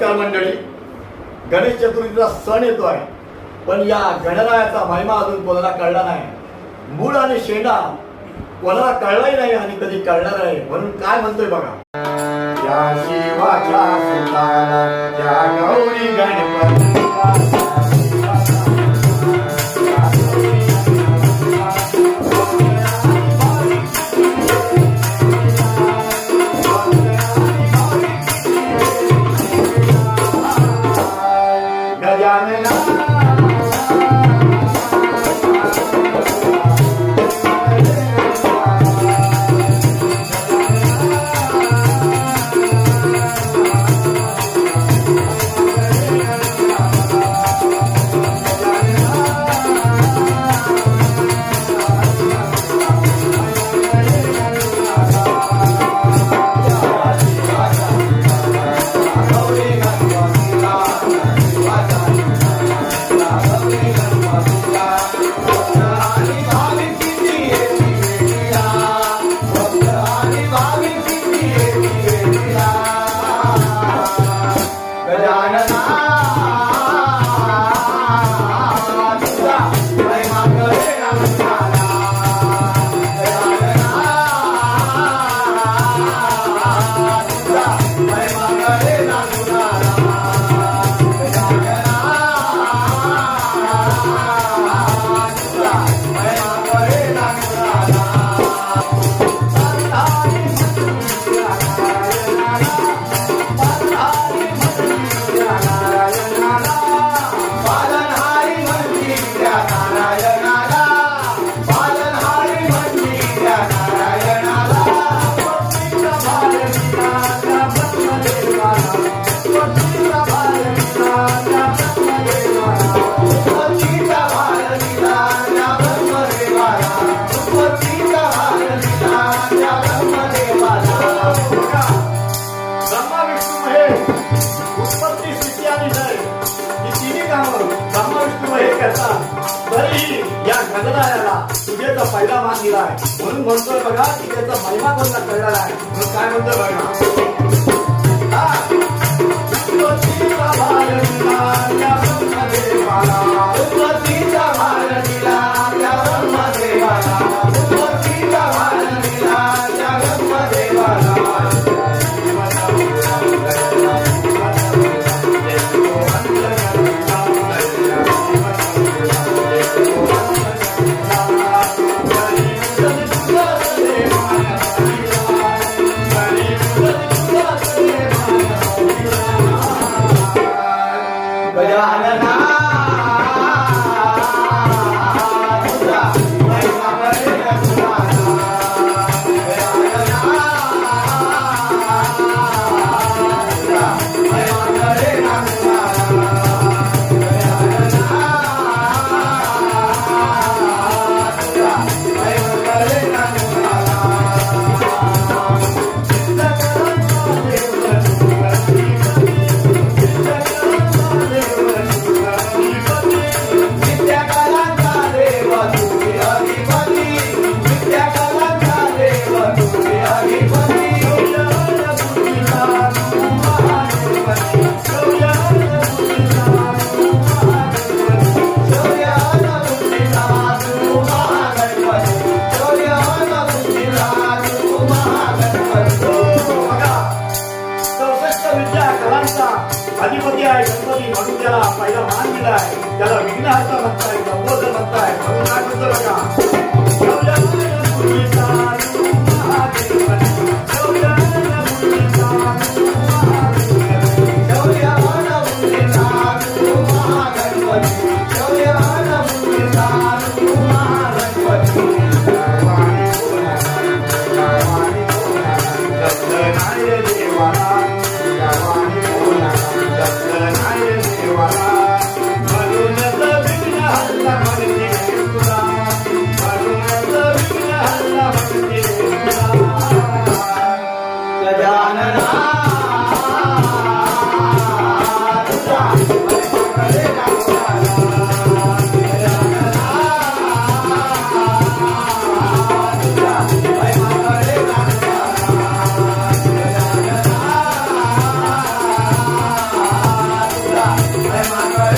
नमस्कार मंडळी. गणेश चतुर्थीचा सण येतो आहे. पण या गणरायाचा महिमा अजून कोणाला कळला नाही. मूळ आणि शेंडा कोणाला कळलाही नाही आणि कधी कळणार नाही म्हणून काय म्हणतोय बघा. या शिवाच्या सुताला त्या गौरी गणपती. Oh. तुझेचा पहिला मान दिला आहे म्हणून म्हणतोय बघा की त्याचा महिमा कोणता कळलेला आहे म्हणून काय म्हणतोय बघा? भार पती म्हणून त्याला पहिला मान दिलाय त्याला विघ्नहर्ता म्हणताय गंभोधर म्हणताय म्हणून काय म्हणतो Bye. Hare Maharaj.